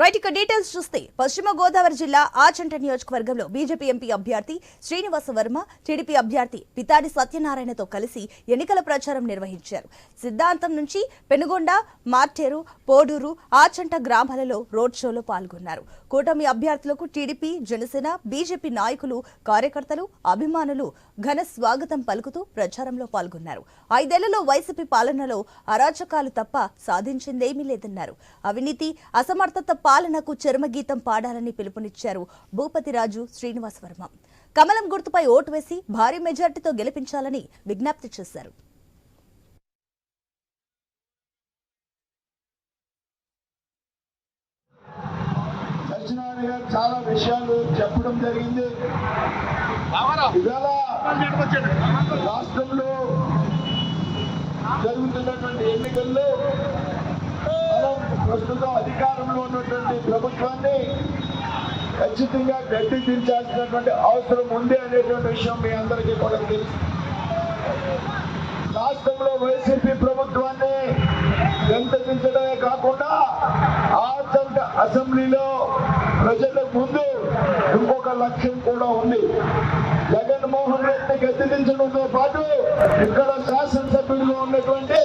Right ఇక details చూస్తే పశ్చిమ గోదావరి జిల్లా ఆచంట నియోజకవర్గంలో బీజేపీ ఎంపీ అభ్యర్థి శ్రీనివాస వర్మ టీడీపీ అభ్యర్థి పితాడి సత్యనారాయణతో కలిసి ఎన్నికల ప్రచారం నిర్వహించారు. సిద్ధాంతం నుంచి పెనుగొండ మార్టేరు పోడూరు ఆచంట గ్రామాలలో రోడ్ షోలో పాల్గొన్నారు. కూటమి అభ్యర్థులకు టీడీపీ జనసేన బీజేపీ నాయకులు కార్యకర్తలు అభిమానులు ఘన స్వాగతం పలుకుతూ ప్రచారంలో పాల్గొన్నారు. ఐదేళ్ళలో వైసీపీ పాలనలో అరాచకాలు తప్ప సాధించిందేమీ లేదన్నారు. అవినీతి అసమర్థత పాలనకు చర్మగీతం పాడాలని పిలుపునిచ్చారు భూపతిరాజు శ్రీనివాస్ వర్మ. కమలం గుర్తుపై ఓటు వేసి భారీ మెజార్టీతో గెలిపించాలని విజ్ఞప్తి చేశారు. చాలా విషయాలు చెప్పడం జరిగింది. రాష్ట్రంలో జరుగుతున్నటువంటి ఎన్నికల్లో ప్రస్తుతం అధికారంలో ఉన్నటువంటి ప్రభుత్వాన్ని ఖచ్చితంగా గట్టి దించాల్సినటువంటి అవసరం ఉంది అనేటువంటి విషయం మీ అందరికీ కూడా తెలుసు. రాష్ట్రంలో వైసీపీ ప్రభుత్వాన్ని గంతదించడమే కాకుండా ఆచంట అసెంబ్లీలో ప్రజల ముందు ఇంకొక లక్ష్యం కూడా ఉంది. జగన్మోహన్ రెడ్డి గద్దెదించడంతో పాటు ఇక్కడ శాసనసభ్యులుగా ఉన్నటువంటి